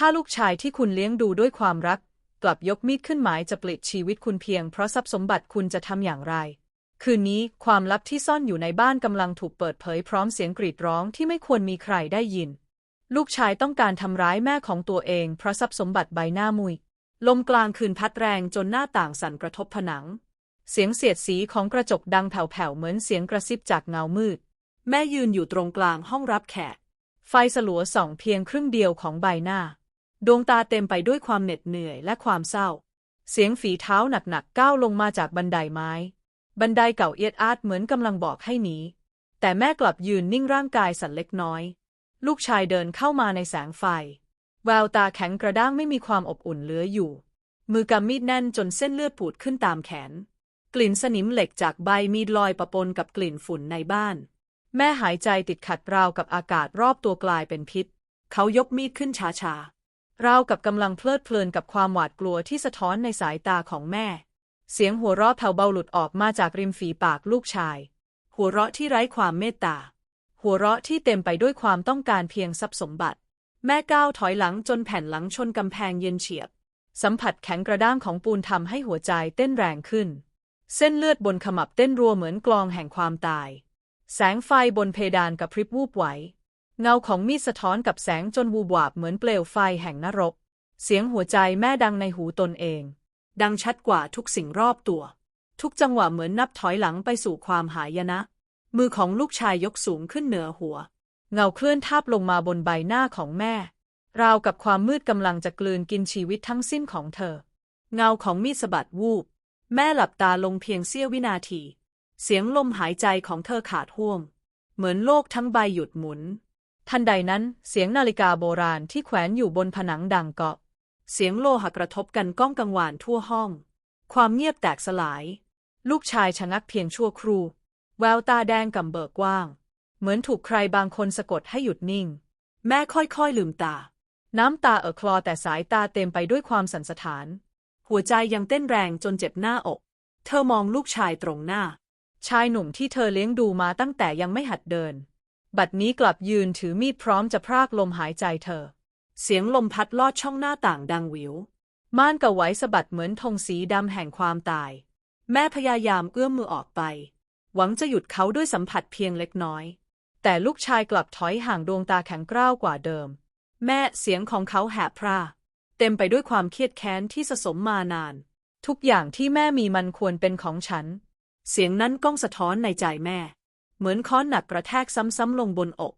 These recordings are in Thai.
ถ้าลูกชายที่คุณเลี้ยงดูด้วยความรัก กลับยกมีดขึ้นหมายจะปลิดชีวิตคุณเพียงเพราะทรัพย์สมบัติคุณจะทำอย่างไร คืนนี้ความลับที่ซ่อนอยู่ในบ้านกำลังถูกเปิดเผยพร้อมเสียงกรีดร้องที่ไม่ควรมีใครได้ยิน ลูกชายต้องการทำร้ายแม่ของตัวเองเพราะทรัพย์สมบัติใบหน้ามุย ลมกลางคืนพัดแรงจนหน้าต่างสั่นกระทบผนัง เสียงเสียดสีของกระจกดังแผ่วๆเหมือนเสียงกระซิบจากเงามืด แม่ยืนอยู่ตรงกลางห้องรับแขก ไฟสลัวส่องเพียงครึ่งเดียวของใบหน้า ดวงตาเต็มไปด้วยความเหน็ดเหนื่อยและความเศร้า เสียงฝีเท้าหนักๆก้าวลงมาจากบันไดไม้ บันไดเก่าเอียดอาดเหมือนกำลังบอกให้หนี แต่แม่กลับยืนนิ่งร่างกายสั่นเล็กน้อย ลูกชายเดินเข้ามาในแสงไฟ แววตาแข็งกระด้างไม่มีความอบอุ่นเหลืออยู่ มือกำมีดแน่นจนเส้นเลือดปูดขึ้นตามแขน กลิ่นสนิมเหล็กจากใบมีดลอยปะปนกับกลิ่นฝุ่นในบ้าน แม่หายใจติดขัดราวกับอากาศรอบตัวกลายเป็นพิษ เขายกมีดขึ้นช้าๆ ราวกับกำลังเพลิดเพลินกับความหวาดกลัวที่สะท้อนในสายตาของแม่ เสียงหัวเราะแผ่วเบาหลุดออกมาจากริมฝีปากลูกชาย หัวเราะที่ไร้ความเมตตา หัวเราะที่เต็มไปด้วยความต้องการเพียงทรัพย์สมบัติ แม่ก้าวถอยหลังจนแผ่นหลังชนกำแพงเย็นเฉียบ สัมผัสแข็งกระด้างของปูนทำให้หัวใจเต้นแรงขึ้น เส้นเลือดบนขมับเต้นรัวเหมือนกลองแห่งความตาย แสงไฟบนเพดานกระพริบวูบไหว เงาของมีดสะท้อนกับแสงจนวูบวาบเหมือนเปลวไฟแห่งนรก เสียงหัวใจแม่ดังในหูตนเอง ดังชัดกว่าทุกสิ่งรอบตัว ทุกจังหวะเหมือนนับถอยหลังไปสู่ความหายนะ มือของลูกชายยกสูงขึ้นเหนือหัว เงาเคลื่อนทาบลงมาบนใบหน้าของแม่ ราวกับความมืดกำลังจะกลืนกินชีวิตทั้งสิ้นของเธอ เงาของมีดสะบัดวูบ แม่หลับตาลงเพียงเสี้ยววินาที เสียงลมหายใจของเธอขาดห่วง เหมือนโลกทั้งใบหยุดหมุน ทันใดนั้นเสียงนาฬิกาโบราณที่แขวนอยู่บนผนังดังเกาะ เสียงโลหะกระทบกันก้องกังวานทั่วห้อง ความเงียบแตกสลาย ลูกชายชะงักเพียงชั่วครู่ แววตาแดงกำเบิกกว้าง เหมือนถูกใครบางคนสะกดให้หยุดนิ่ง แม่ค่อยๆลืมตา น้ำตาเอ่อคลอแต่สายตาเต็มไปด้วยความสันสะท้าน หัวใจยังเต้นแรงจนเจ็บหน้าอก เธอมองลูกชายตรงหน้า ชายหนุ่มที่เธอเลี้ยงดูมาตั้งแต่ยังไม่หัดเดิน บัดนี้กลับยืนถือมีดพร้อมจะพรากลมหายใจเธอ เสียงลมพัดลอดช่องหน้าต่างดังวิว ม่านกะไหวสะบัดเหมือนธงสีดำแห่งความตาย แม่พยายามเอื้อมมือออกไป หวังจะหยุดเขาด้วยสัมผัสเพียงเล็กน้อย แต่ลูกชายกลับถอยห่างดวงตาแข็งกร้าวกว่าเดิม แม่เสียงของเขาแหบพร่าเต็มไปด้วยความเครียดแค้นที่สะสมมานาน ทุกอย่างที่แม่มีมันควรเป็นของฉัน เสียงนั้นก้องสะท้อนในใจแม่ เหมือนค้อนหนักกระแทกซ้ำๆลงบนอก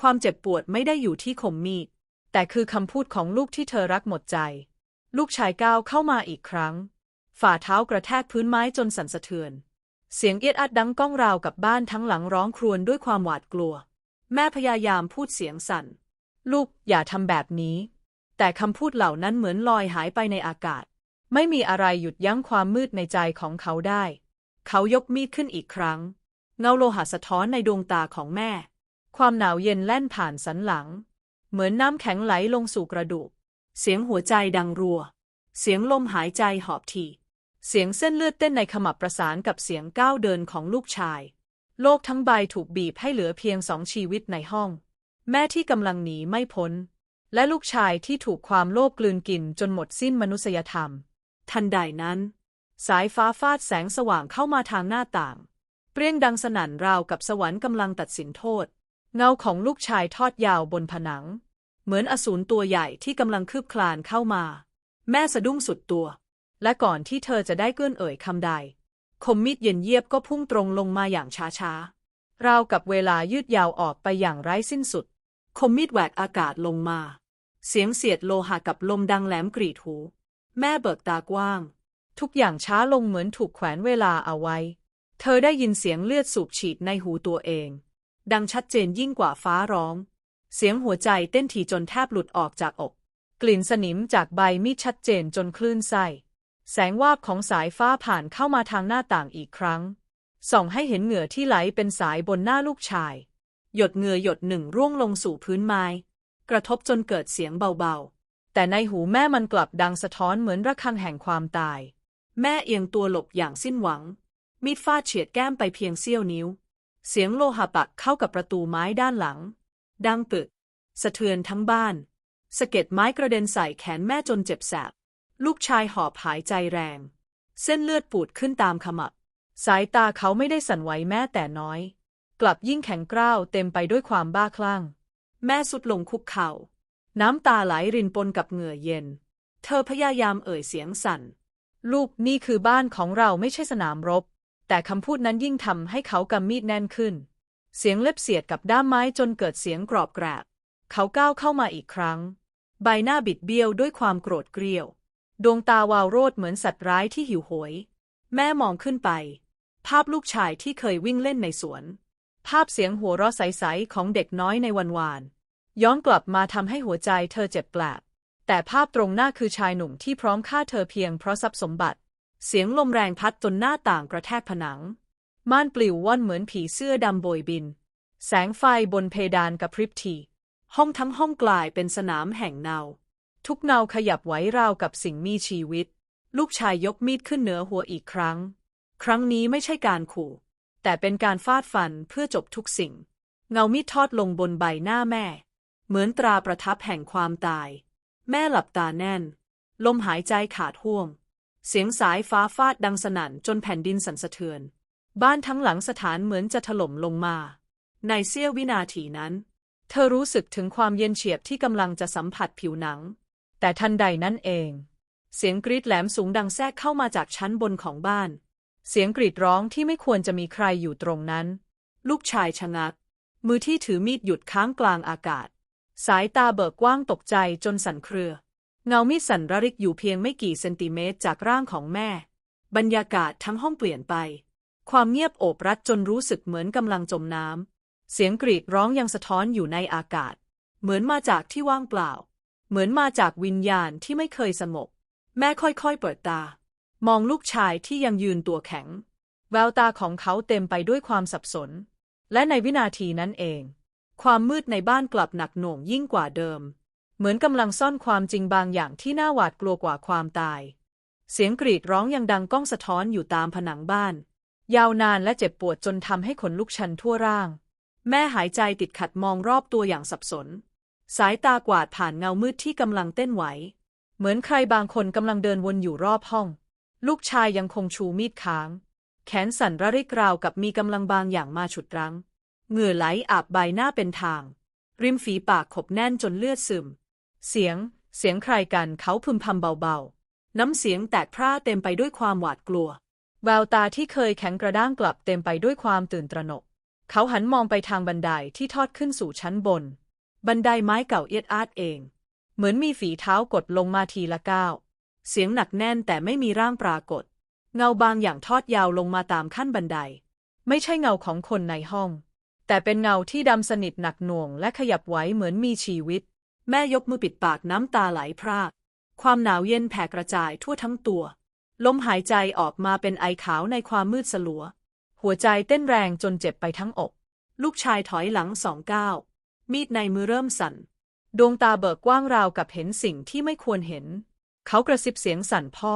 ความเจ็บปวดไม่ได้อยู่ที่คมมีด แต่คือคำพูดของลูกที่เธอรักหมดใจ ลูกชายก้าวเข้ามาอีกครั้ง ฝ่าเท้ากระแทกพื้นไม้จนสั่นสะเทือน เสียงเอียดอัดดังก้องราวกับบ้านทั้งหลังร้องครวญด้วยความหวาดกลัว แม่พยายามพูดเสียงสั่น ลูกอย่าทำแบบนี้ แต่คำพูดเหล่านั้นเหมือนลอยหายไปในอากาศ ไม่มีอะไรหยุดยั้งความมืดในใจของเขาได้ เขายกมีดขึ้นอีกครั้ง เงาโลหะสะท้อนในดวงตาของแม่ ความหนาวเย็นแล่นผ่านสันหลัง เหมือนน้ำแข็งไหลลงสู่กระดูก เสียงหัวใจดังรัว เสียงลมหายใจหอบที เสียงเส้นเลือดเต้นในขมับประสานกับเสียงก้าวเดินของลูกชาย โลกทั้งใบถูกบีบให้เหลือเพียงสองชีวิตในห้อง แม่ที่กำลังหนีไม่พ้น และลูกชายที่ถูกความโลภกลืนกินจนหมดสิ้นมนุษยธรรม ทันใดนั้น สายฟ้าฟาดแสงสว่างเข้ามาทางหน้าต่าง เปรี้ยงดังสนั่นราวกับสวรรค์กำลังตัดสินโทษ เงาของลูกชายทอดยาวบนผนัง เหมือนอสูรตัวใหญ่ที่กำลังคืบคลานเข้ามา แม่สะดุ้งสุดตัว และก่อนที่เธอจะได้เกื้อนเอ่ยคำใด คมมีดเย็นเยียบก็พุ่งตรงลงมาอย่างช้าๆ ราวกับเวลายืดยาวออกไปอย่างไร้สิ้นสุด คมมีดแหวกอากาศลงมา เสียงเสียดโลหะกับลมดังแหลมกรีดหู แม่เบิกตากว้าง ทุกอย่างช้าลงเหมือนถูกแขวนเวลาเอาไว้ เธอได้ยินเสียงเลือดสูบฉีดในหูตัวเอง ดังชัดเจนยิ่งกว่าฟ้าร้อง เสียงหัวใจเต้นถี่จนแทบหลุดออกจากอก กลิ่นสนิมจากใบมีดชัดเจนจนคลื่นไส้แสงวาบของสายฟ้าผ่านเข้ามาทางหน้าต่างอีกครั้ง ส่องให้เห็นเหงื่อที่ไหลเป็นสายบนหน้าลูกชาย หยดเหงื่อหยดหนึ่งร่วงลงสู่พื้นไม้ กระทบจนเกิดเสียงเบาๆ แต่ในหูแม่มันกลับดังสะท้อนเหมือนระฆังแห่งความตาย แม่เอียงตัวหลบอย่างสิ้นหวัง มีดฟาดเฉียดแก้มไปเพียงเสี้ยวนิ้ว เสียงโลหะปักเข้ากับประตูไม้ด้านหลัง ดังปึก สะเทือนทั้งบ้าน สะเก็ดไม้กระเด็นใส่แขนแม่จนเจ็บแสบ ลูกชายหอบหายใจแรง เส้นเลือดปูดขึ้นตามขมับ สายตาเขาไม่ได้สั่นไหวแม้แต่น้อย กลับยิ่งแข็งกร้าวเต็มไปด้วยความบ้าคลั่ง แม่สุดลงคุกเข่า น้ำตาไหลรินปนกับเหงื่อเย็น เธอพยายามเอ่ยเสียงสั่น ลูกนี่คือบ้านของเราไม่ใช่สนามรบ แต่คำพูดนั้นยิ่งทำให้เขากำมีดแน่นขึ้น เสียงเล็บเสียดกับด้ามไม้จนเกิดเสียงกรอบแกรบ เขาก้าวเข้ามาอีกครั้ง ใบหน้าบิดเบี้ยวด้วยความโกรธเกรี้ยว ดวงตาวาวโรดเหมือนสัตว์ร้ายที่หิวโหยแม่มองขึ้นไป ภาพลูกชายที่เคยวิ่งเล่นในสวน ภาพเสียงหัวเราะใสๆของเด็กน้อยในวันวานย้อนกลับมาทำให้หัวใจเธอเจ็บแปลบแต่ภาพตรงหน้าคือชายหนุ่มที่พร้อมฆ่าเธอเพียงเพราะทรัพย์สมบัติ เสียงลมแรงพัดจนหน้าต่างกระแทกผนัง ม่านปลิวว่อนเหมือนผีเสื้อดำโบยบิน แสงไฟบนเพดานกระพริบที ห้องทั้งห้องกลายเป็นสนามแห่งเนา ทุกเงาขยับไหวราวกับสิ่งมีชีวิต ลูกชายยกมีดขึ้นเหนือหัวอีกครั้ง ครั้งนี้ไม่ใช่การขู่ แต่เป็นการฟาดฟันเพื่อจบทุกสิ่ง เงามีดทอดลงบนใบหน้าแม่ เหมือนตราประทับแห่งความตาย แม่หลับตาแน่น ลมหายใจขาดห่วง เสียงสายฟ้าฟาดดังสนั่นจนแผ่นดินสั่นสะเทือน บ้านทั้งหลังสถานเหมือนจะถล่มลงมา ในเสี้ยววินาทีนั้น เธอรู้สึกถึงความเย็นเฉียบที่กำลังจะสัมผัสผิวหนัง แต่ทันใดนั้นเอง เสียงกรีดแหลมสูงดังแทรกเข้ามาจากชั้นบนของบ้าน เสียงกรีดร้องที่ไม่ควรจะมีใครอยู่ตรงนั้น ลูกชายชะงัก มือที่ถือมีดหยุดค้างกลางอากาศสายตาเบิกกว้างตกใจจนสั่นเครือ เงามีดสั่นระริกอยู่เพียงไม่กี่เซนติเมตรจากร่างของแม่ บรรยากาศทั้งห้องเปลี่ยนไป ความเงียบโอบรัดจนรู้สึกเหมือนกำลังจมน้ำ เสียงกรีดร้องยังสะท้อนอยู่ในอากาศ เหมือนมาจากที่ว่างเปล่า เหมือนมาจากวิญญาณที่ไม่เคยสงบ แม่ค่อยๆเปิดตา มองลูกชายที่ยังยืนตัวแข็ง แววตาของเขาเต็มไปด้วยความสับสน และในวินาทีนั้นเอง ความมืดในบ้านกลับหนักหน่วงยิ่งกว่าเดิม เหมือนกำลังซ่อนความจริงบางอย่างที่น่าหวาดกลัวกว่าความตาย เสียงกรีดร้องยังดังก้องสะท้อนอยู่ตามผนังบ้าน ยาวนานและเจ็บปวดจนทำให้ขนลุกชันทั่วร่าง แม่หายใจติดขัดมองรอบตัวอย่างสับสน สายตากวาดผ่านเงามืดที่กำลังเต้นไหว เหมือนใครบางคนกำลังเดินวนอยู่รอบห้อง ลูกชายยังคงชูมีดค้าง แขนสั่นระริกราวกับมีกำลังบางอย่างมาฉุดรั้งเหงื่อไหลอาบใบหน้าเป็นทาง ริมฝีปากขบแน่นจนเลือดซึม เสียง เสียงใครกันเขาพึมพำเบาๆ น้ำเสียงแตกพร่าเต็มไปด้วยความหวาดกลัว แววตาที่เคยแข็งกระด้างกลับเต็มไปด้วยความตื่นตระหนก เขาหันมองไปทางบันไดที่ทอดขึ้นสู่ชั้นบน บันไดไม้เก่าเอียดอาดเอง เหมือนมีฝีเท้ากดลงมาทีละก้าว เสียงหนักแน่นแต่ไม่มีร่างปรากฏ เงาบางอย่างทอดยาวลงมาตามขั้นบันได ไม่ใช่เงาของคนในห้อง แต่เป็นเงาที่ดำสนิทหนักหน่วงและขยับไหวเหมือนมีชีวิต แม่ยกมือปิดปากน้ำตาไหลพราก ความหนาวเย็นแผ่กระจายทั่วทั้งตัว ลมหายใจออกมาเป็นไอขาวในความมืดสลัว หัวใจเต้นแรงจนเจ็บไปทั้งอก ลูกชายถอยหลังสองก้าวมีดในมือเริ่มสั่น ดวงตาเบิกกว้างราวกับเห็นสิ่งที่ไม่ควรเห็น เขากระซิบเสียงสั่นพ่อ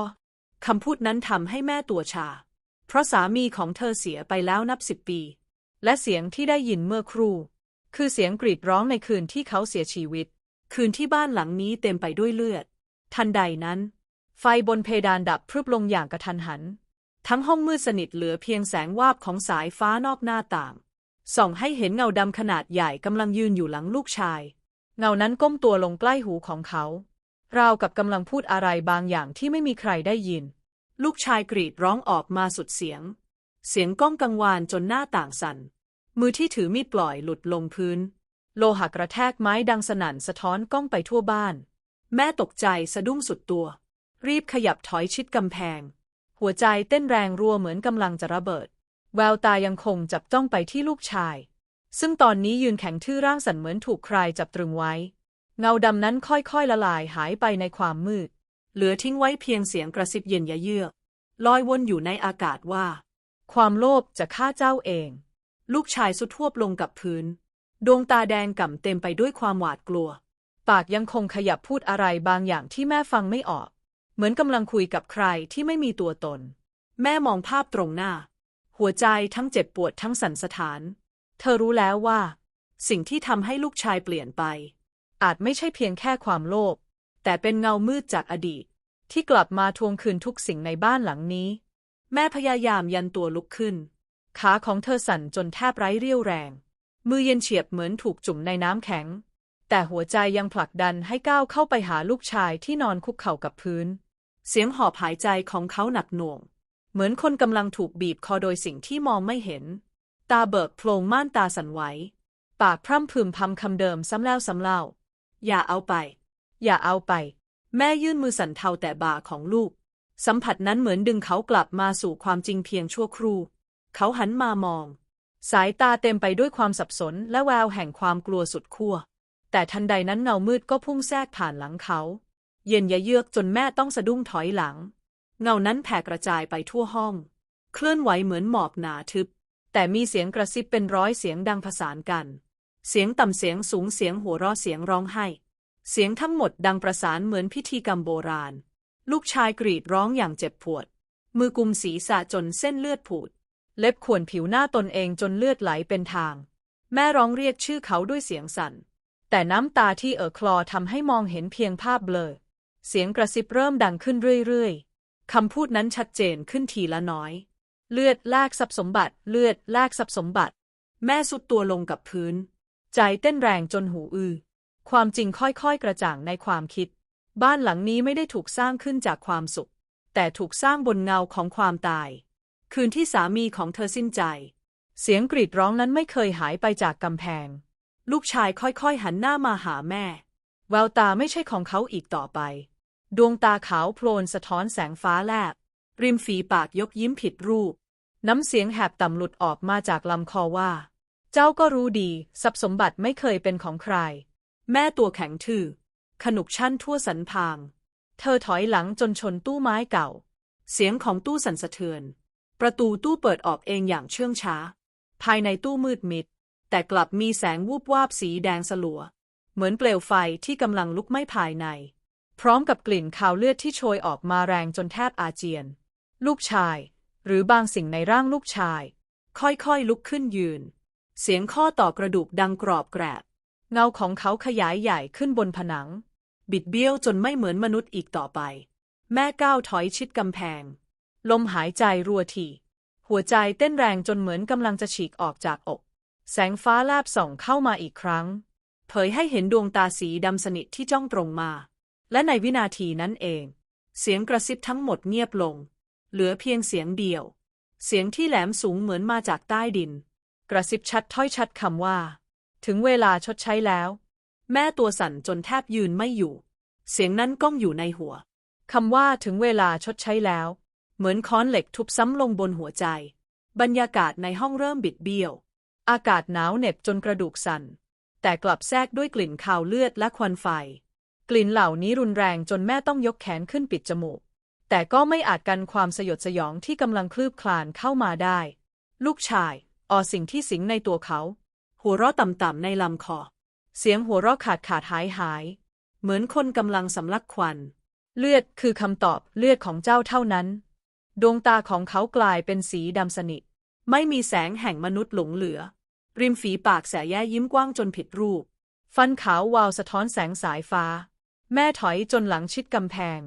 คำพูดนั้นทำให้แม่ตัวชา เพราะสามีของเธอเสียไปแล้วนับสิบปี และเสียงที่ได้ยินเมื่อครู่ คือเสียงกรีดร้องในคืนที่เขาเสียชีวิต คืนที่บ้านหลังนี้เต็มไปด้วยเลือด ทันใดนั้น ไฟบนเพดานดับพรึบลงอย่างกระทันหัน ทั้งห้องมืดสนิทเหลือเพียงแสงวาบของสายฟ้านอกหน้าต่าง ส่องให้เห็นเงาดำขนาดใหญ่กำลังยืนอยู่หลังลูกชาย เงานั้นก้มตัวลงใกล้หูของเขา ราวกับกำลังพูดอะไรบางอย่างที่ไม่มีใครได้ยิน ลูกชายกรีดร้องออกมาสุดเสียง เสียงก้องกังวานจนหน้าต่างสั่น มือที่ถือมีดปล่อยหลุดลงพื้น โลหะกระแทกไม้ดังสนั่นสะท้อนก้องไปทั่วบ้าน แม่ตกใจสะดุ้งสุดตัว รีบขยับถอยชิดกำแพง หัวใจเต้นแรงรัวเหมือนกำลังจะระเบิด แววตายังคงจับจ้องไปที่ลูกชาย ซึ่งตอนนี้ยืนแข็งทื่อร่างสั่นเหมือนถูกใครจับตรึงไว้ เงาดำนั้นค่อยๆละลายหายไปในความมืด เหลือทิ้งไว้เพียงเสียงกระซิบเย็นยะเยือกลอยวนอยู่ในอากาศว่า ความโลภจะฆ่าเจ้าเอง ลูกชายสุดทวบลงกับพื้น ดวงตาแดงก่ำเต็มไปด้วยความหวาดกลัว ปากยังคงขยับพูดอะไรบางอย่างที่แม่ฟังไม่ออก เหมือนกำลังคุยกับใครที่ไม่มีตัวตน แม่มองภาพตรงหน้า หัวใจทั้งเจ็บปวดทั้งสั่นสะท้าน เธอรู้แล้วว่า สิ่งที่ทำให้ลูกชายเปลี่ยนไป อาจไม่ใช่เพียงแค่ความโลภแต่เป็นเงามืดจากอดีต ที่กลับมาทวงคืนทุกสิ่งในบ้านหลังนี้ แม่พยายามยันตัวลุกขึ้น ขาของเธอสั่นจนแทบไร้เรี่ยวแรง มือเย็นเฉียบเหมือนถูกจุ่มในน้ำแข็ง แต่หัวใจยังผลักดันให้ก้าวเข้าไปหาลูกชายที่นอนคุกเข่ากับพื้น เสียงหอบหายใจของเขาหนักหน่วง เหมือนคนกำลังถูกบีบคอโดยสิ่งที่มองไม่เห็น ตาเบิกโพลงม่านตาสั่นไหว ปากพร่ำพึมพำคำเดิมซ้ำแล้วซ้ำเล่า อย่าเอาไป อย่าเอาไป แม่ยื่นมือสั่นเทาแต่บ่าของลูก สัมผัสนั้นเหมือนดึงเขากลับมาสู่ความจริงเพียงชั่วครู่ เขาหันมามอง สายตาเต็มไปด้วยความสับสนและแววแห่งความกลัวสุดขั้ว แต่ทันใดนั้นเงามืดก็พุ่งแทรกผ่านหลังเขา เย็นยะเยือกจนแม่ต้องสะดุ้งถอยหลัง เงานั้นแผ่กระจายไปทั่วห้อง เคลื่อนไหวเหมือนหมอกหนาทึบ แต่มีเสียงกระซิบเป็นร้อยเสียงดังผสานกัน เสียงต่ำเสียงสูงเสียงหัวเราะเสียงร้องไห้ เสียงทั้งหมดดังประสานเหมือนพิธีกรรมโบราณ ลูกชายกรีดร้องอย่างเจ็บปวด มือกุมศีรษะจนเส้นเลือดผุด เล็บข่วนผิวหน้าตนเองจนเลือดไหลเป็นทาง แม่ร้องเรียกชื่อเขาด้วยเสียงสั่น แต่น้ำตาที่เอ่อคลอทำให้มองเห็นเพียงภาพเบลอ เสียงกระซิบเริ่มดังขึ้นเรื่อยๆ คำพูดนั้นชัดเจนขึ้นทีละน้อย เลือดแลกทรัพย์สมบัติ เลือดแลกทรัพย์สมบัติ แม่สุดตัวลงกับพื้น ใจเต้นแรงจนหูอื้อ ความจริงค่อยๆ กระจ่างในความคิด บ้านหลังนี้ไม่ได้ถูกสร้างขึ้นจากความสุข แต่ถูกสร้างบนเงาของความตาย คืนที่สามีของเธอสิ้นใจ เสียงกรีดร้องนั้นไม่เคยหายไปจากกำแพง ลูกชายค่อยๆหันหน้ามาหาแม่ แววตาไม่ใช่ของเขาอีกต่อไป ดวงตาขาวโพลนสะท้อนแสงฟ้าแลบ ริมฝีปากยกยิ้มผิดรูป น้ำเสียงแหบต่ำหลุดออกมาจากลำคอว่า เจ้าก็รู้ดี ทรัพย์สมบัติไม่เคยเป็นของใคร แม่ตัวแข็งทื่อ ขนุกชั่นทั่วสันพาง เธอถอยหลังจนชนตู้ไม้เก่า เสียงของตู้สั่นสะเทือน ประตูตู้เปิดออกเองอย่างเชื่องช้า ภายในตู้มืดมิด แต่กลับมีแสงวูบวาบสีแดงสลัว เหมือนเปลวไฟที่กำลังลุกไหม้ภายใน พร้อมกับกลิ่นคาวเลือดที่โชยออกมาแรงจนแทบอาเจียน ลูกชาย หรือบางสิ่งในร่างลูกชาย ค่อยๆลุกขึ้นยืน เสียงข้อต่อกระดูกดังกรอบแกรบ เงาของเขาขยายใหญ่ขึ้นบนผนัง บิดเบี้ยวจนไม่เหมือนมนุษย์อีกต่อไป แม่ก้าวถอยชิดกำแพง ลมหายใจรัวทีหัวใจเต้นแรงจนเหมือนกำลังจะฉีกออกจากอก แสงฟ้าแลบส่องเข้ามาอีกครั้ง เผยให้เห็นดวงตาสีดำสนิทที่จ้องตรงมา และในวินาทีนั้นเอง เสียงกระซิบทั้งหมดเงียบลง เหลือเพียงเสียงเดียว เสียงที่แหลมสูงเหมือนมาจากใต้ดิน กระซิบชัดถ้อยชัดคำว่า ถึงเวลาชดใช้แล้ว แม่ตัวสั่นจนแทบยืนไม่อยู่ เสียงนั้นก้องอยู่ในหัวคำว่าถึงเวลาชดใช้แล้ว เหมือนค้อนเหล็กทุบซ้ำลงบนหัวใจ บรรยากาศในห้องเริ่มบิดเบี้ยว อากาศหนาวเหน็บจนกระดูกสั่น แต่กลับแทรกด้วยกลิ่นคาวเลือดและควันไฟ กลิ่นเหล่านี้รุนแรงจนแม่ต้องยกแขนขึ้นปิดจมูก แต่ก็ไม่อาจกันความสยดสยองที่กำลังคลืบคลานเข้ามาได้ ลูกชายออสิ่งที่สิงในตัวเขา หัวเราะต่ำๆในลำคอ เสียงหัวเราะขาดขาดหายหาย เหมือนคนกำลังสำลักควัน เลือดคือคำตอบเลือดของเจ้าเท่านั้น ดวงตาของเขากลายเป็นสีดำสนิท ไม่มีแสงแห่งมนุษย์หลงเหลือ ริมฝีปากแสแย่ยิ้มกว้างจนผิดรูป ฟันขาววาวสะท้อนแสงสายฟ้า แม่ถอยจนหลังชิดกำแพง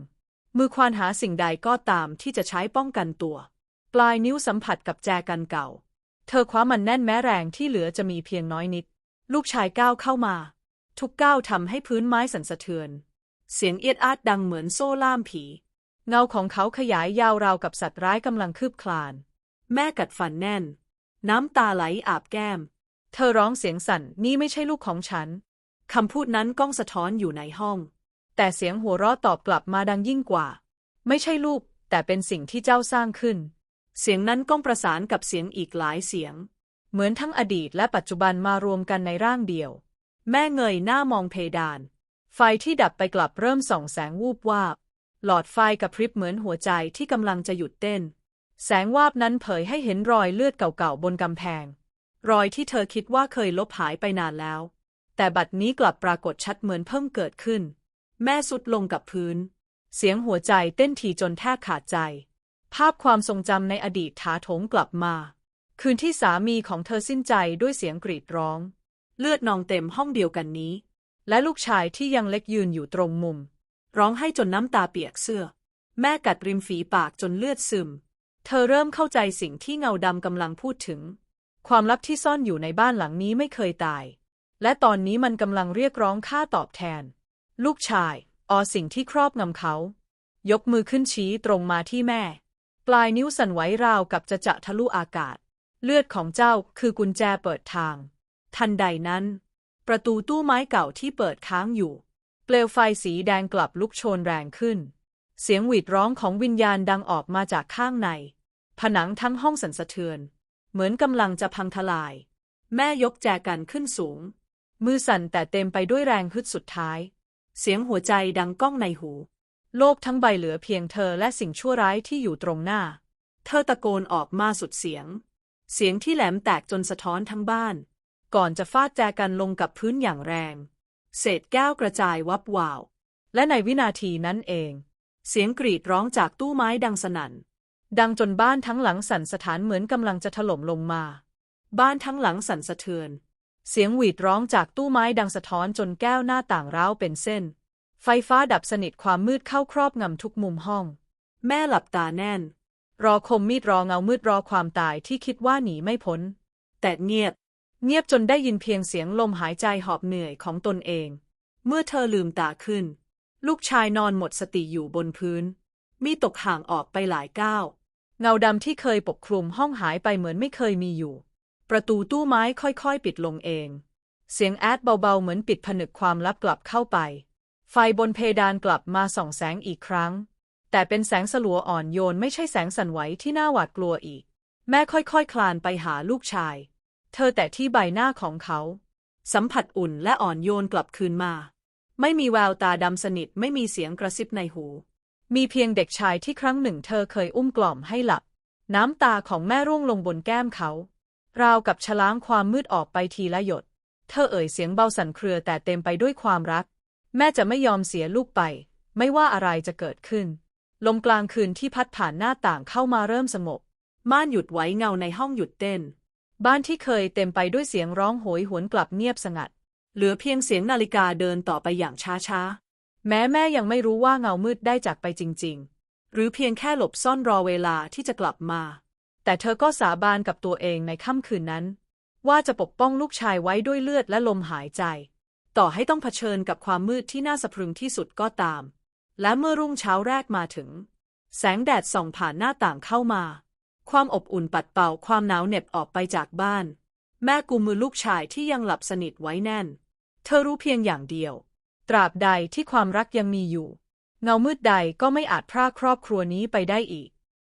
มือควานหาสิ่งใดก็ตามที่จะใช้ป้องกันตัว ปลายนิ้วสัมผัสกับแจกันเก่า เธอคว้ามันแน่นแม้แรงที่เหลือจะมีเพียงน้อยนิด ลูกชายก้าวเข้ามา ทุกก้าวทำให้พื้นไม้สั่นสะเทือน เสียงเอียดอาดดังเหมือนโซ่ล่ามผี เงาของเขาขยายยาวราวกับสัตว์ร้ายกำลังคืบคลาน แม่กัดฟันแน่น น้ำตาไหลอาบแก้ม เธอร้องเสียงสั่นนี่ไม่ใช่ลูกของฉันคำพูดนั้นก้องสะท้อนอยู่ในห้อง แต่เสียงหัวเราะตอบกลับมาดังยิ่งกว่า ไม่ใช่ลูก แต่เป็นสิ่งที่เจ้าสร้างขึ้น เสียงนั้นก้องประสานกับเสียงอีกหลายเสียง เหมือนทั้งอดีตและปัจจุบันมารวมกันในร่างเดียว แม่เงยหน้ามองเพดาน ไฟที่ดับไปกลับเริ่มส่องแสงวูบวาบ หลอดไฟกระพริบเหมือนหัวใจที่กำลังจะหยุดเต้น แสงวาบนั้นเผยให้เห็นรอยเลือดเก่าๆบนกำแพง รอยที่เธอคิดว่าเคยลบหายไปนานแล้ว แต่บัดนี้กลับปรากฏชัดเหมือนเพิ่งเกิดขึ้น แม่สุดลงกับพื้น เสียงหัวใจเต้นถี่จนแทบขาดใจ ภาพความทรงจำในอดีตถาโถมกลับมา คืนที่สามีของเธอสิ้นใจด้วยเสียงกรีดร้อง เลือดนองเต็มห้องเดียวกันนี้ และลูกชายที่ยังเล็กยืนอยู่ตรงมุม ร้องให้จนน้ำตาเปียกเสื้อ แม่กัดริมฝีปากจนเลือดซึม เธอเริ่มเข้าใจสิ่งที่เงาดำกำลังพูดถึง ความลับที่ซ่อนอยู่ในบ้านหลังนี้ไม่เคยตาย และตอนนี้มันกำลังเรียกร้องค่าตอบแทน ลูกชาย ออสิ่งที่ครอบงำเขา ยกมือขึ้นชี้ตรงมาที่แม่ ปลายนิ้วสั่นไหวราวกับจะจะทะลุอากาศ เลือดของเจ้าคือกุญแจเปิดทาง ทันใดนั้น ประตูตู้ไม้เก่าที่เปิดค้างอยู่ เปลวไฟสีแดงกลับลุกโชนแรงขึ้น เสียงหวีดร้องของวิญญาณดังออกมาจากข้างใน ผนังทั้งห้องสั่นสะเทือน เหมือนกำลังจะพังทลาย แม่ยกแจกันขึ้นสูง มือสั่นแต่เต็มไปด้วยแรงฮึดสุดท้าย เสียงหัวใจดังก้องในหู โลกทั้งใบเหลือเพียงเธอและสิ่งชั่วร้ายที่อยู่ตรงหน้า เธอตะโกนออกมาสุดเสียง เสียงที่แหลมแตกจนสะท้อนทั้งบ้าน ก่อนจะฟาดแจกันลงกับพื้นอย่างแรง เศษแก้วกระจายวับวาว และในวินาทีนั้นเอง เสียงกรีดร้องจากตู้ไม้ดังสนั่น ดังจนบ้านทั้งหลังสั่นสะท้านเหมือนกำลังจะถล่มลงมา บ้านทั้งหลังสั่นสะเทือน เสียงหวีดร้องจากตู้ไม้ดังสะท้อนจนแก้วหน้าต่างร้าวเป็นเส้น ไฟฟ้าดับสนิทความมืดเข้าครอบงำทุกมุมห้อง แม่หลับตาแน่น รอคมมีดรอเงามืดรอความตายที่คิดว่าหนีไม่พ้น แต่เงียบ เงียบจนได้ยินเพียงเสียงลมหายใจหอบเหนื่อยของตนเอง เมื่อเธอลืมตาขึ้น ลูกชายนอนหมดสติอยู่บนพื้น มีตกห่างออกไปหลายก้าวเงาดำที่เคยปกคลุมห้องหายไปเหมือนไม่เคยมีอยู่ ประตูตู้ไม้ค่อยๆ ปิดลงเอง เสียงแอดเบาๆ เหมือนปิดผนึกความลับกลับเข้าไป ไฟบนเพดานกลับมาส่องแสงอีกครั้ง แต่เป็นแสงสลัวอ่อนโยนไม่ใช่แสงสั่นไหวที่น่าหวาดกลัวอีก แม่ค่อยๆคคลานไปหาลูกชาย เธอแต่ที่ใบหน้าของเขา สัมผัสอุ่นและอ่อนโยนกลับคืนมา ไม่มีแววตาดำสนิทไม่มีเสียงกระซิบในหู มีเพียงเด็กชายที่ครั้งหนึ่งเธอเคยอุ้มกล่อมให้หลับ น้ำตาของแม่ร่วงลงบนแก้มเขา ราวกับฉล้างความมืดออกไปทีละหยด เธอเอ่ยเสียงเบาสั่นเครือแต่เต็มไปด้วยความรัก แม่จะไม่ยอมเสียลูกไป ไม่ว่าอะไรจะเกิดขึ้น ลมกลางคืนที่พัดผ่านหน้าต่างเข้ามาเริ่มสงบม่านหยุดไว้เงาในห้องหยุดเต้น บ้านที่เคยเต็มไปด้วยเสียงร้องโหยหวนกลับเงียบสงัด เหลือเพียงเสียงนาฬิกาเดินต่อไปอย่างช้าแม้แม่ยังไม่รู้ว่าเงามืดได้จากไปจริง ๆ หรือเพียงแค่หลบซ่อนรอเวลาที่จะกลับมา แต่เธอก็สาบานกับตัวเองในค่ำคืนนั้น ว่าจะปกป้องลูกชายไว้ด้วยเลือดและลมหายใจ ต่อให้ต้องเผชิญกับความมืดที่น่าสะพรึงที่สุดก็ตาม และเมื่อรุ่งเช้าแรกมาถึง แสงแดดส่องผ่านหน้าต่างเข้ามา ความอบอุ่นปัดเป่าความหนาวเหน็บออกไปจากบ้าน แม่กุมมือลูกชายที่ยังหลับสนิทไว้แน่น เธอรู้เพียงอย่างเดียว ตราบใดที่ความรักยังมีอยู่ เงามืดใดก็ไม่อาจพรากครอบครัวนี้ไปได้อีก